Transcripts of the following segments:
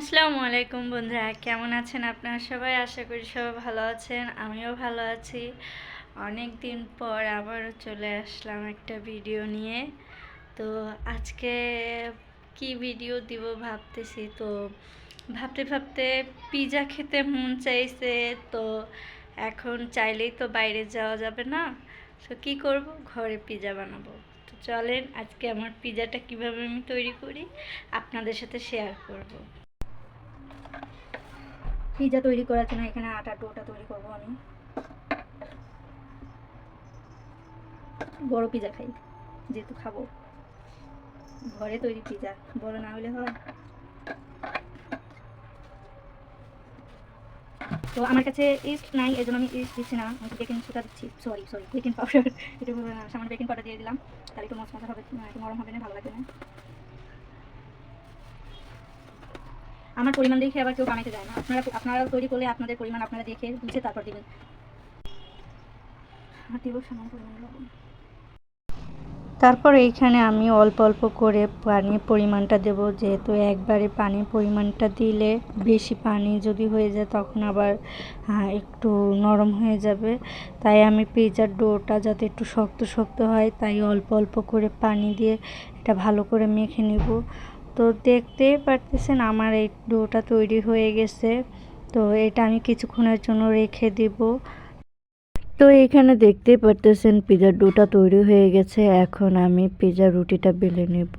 আসসালামু আলাইকুম বন্ধুরা, কেমন আছেন আপনারা সবাই? আশা করি সবাই ভালো আছেন, আমিও ভালো আছি। অনেক দিন পর আবারও চলে আসলাম একটা ভিডিও নিয়ে। তো আজকে কি ভিডিও দিব ভাবতেছি, তো ভাবতে ভাবতে পিজা খেতে মন চাইছে, তো এখন চাইলেই তো বাইরে যাওয়া যাবে না। তো কি করব? ঘরে পিজা বানাবো। তো চলেন আজকে আমার পিজাটা কীভাবে আমি তৈরি করি, আপনাদের সাথে শেয়ার করব। পিজা তৈরি করার জন্য এখানে আটা ডোটা তৈরি করব আমি। বড় পিজা খাই যেহেতু খাব। ঘরে তৈরি পিজা বড় না হলে হয়। তো আমার কাছে ইস্ট নাই এই জন্য আমি ইস্ট দিচ্ছি না আমি বেকিং সোডা দিচ্ছি। Sorry sorry baking powder ah, সামান্য বেকিং পাউডার দিয়ে দিলাম। তাহলে একটু মশলা হবে একটু নরম হবে না ভালো লাগবে না। আমার পরিমাণ দেখে আবার কেউ বানাইতে যায় না। আপনারা আপনারা তৈরি করলে আপনাদের পরিমাণ আপনারা দেখে বুঝে তারপর দিবেন। তারপর এইখানে আমি অল্প অল্প করে পানির পরিমাণটা দেব। যেহেতু একবারে পানির পরিমাণটা দিলে বেশি পানি যদি হয়ে যায় তখন আবার একটু নরম হয়ে যাবে। তাই আমি পিজার ডোটা যাতে একটু শক্ত শক্ত হয়, তাই অল্প অল্প করে পানি দিয়ে এটা ভালো করে মেখে নেব। তো দেখতেই পারতেছেন আমার এই ডোটা তৈরি হয়ে গেছে। তো এটা আমি কিছুক্ষণের জন্য রেখে দিব। তো এখানে দেখতেই পারতেছেন পিজার ডোটা তৈরি হয়ে গেছে। এখন আমি পিজা রুটিটা বেলে নেব।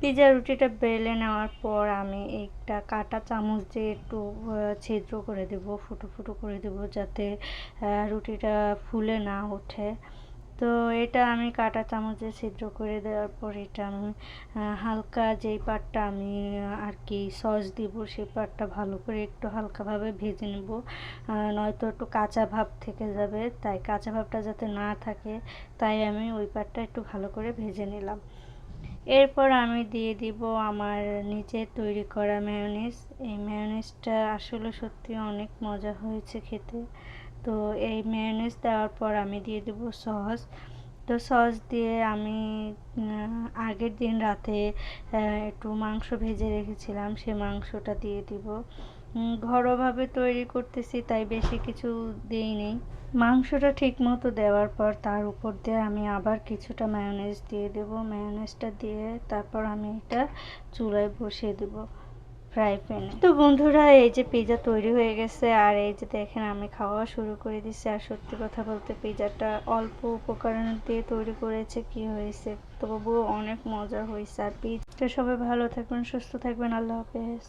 পিজা রুটিটা বেলে নেওয়ার পর আমি একটা কাটা চামচ দিয়ে একটু ছিদ্র করে দেব, ফুটো ফুটো করে দেব যাতে রুটিটা ফুলে না ওঠে। তো এটা আমি কাটা চামচে ছিদ্র করে দেওয়ার পর এটা আমি হালকা যেই পাটটা আমি আর কি সস দিব সেই পাটটা ভালো করে একটু হালকাভাবে ভেজে নেব। নয়তো একটু কাঁচা ভাব থেকে যাবে, তাই কাঁচা ভাবটা যাতে না থাকে, তাই আমি ওই পাটটা একটু ভালো করে ভেজে নিলাম। এরপর আমি দিয়ে দিব আমার নিজে তৈরি করা মেয়োনিজ এই মেয়োনিজটা আসলে সত্যি অনেক মজা হয়েছে খেতে। তো এই মেয়োনিজ দেওয়ার পর আমি দিয়ে দেবো সস তো সস দিয়ে আমি আগের দিন রাতে একটু মাংস ভেজে রেখেছিলাম, সে মাংসটা দিয়ে দিব। ঘরোয়াভাবে তৈরি করতেছি, তাই বেশি কিছু দিইনি মাংসটা ঠিক মতো দেওয়ার পর তার উপর দিয়ে আমি আবার কিছুটা মায়োনেজ দিয়ে দেবো। মায়োনেজটা দিয়ে তারপর আমি এটা চুলায় বসিয়ে দেব। ফ্রাই প্যানে তো বন্ধুরা, এই যে পিজা তৈরি হয়ে গেছে, আর এই যে দেখেন আমি খাওয়া শুরু করে দিচ্ছি আর সত্যি কথা বলতে পিজাটা অল্প উপকরণ দিয়ে তৈরি করেছে, কি হয়েছে তবুও অনেক মজা হয়েছে, আর পিজাটা সবাই ভালো থাকবেন, সুস্থ থাকবেন, আল্লাহ হাফেজ।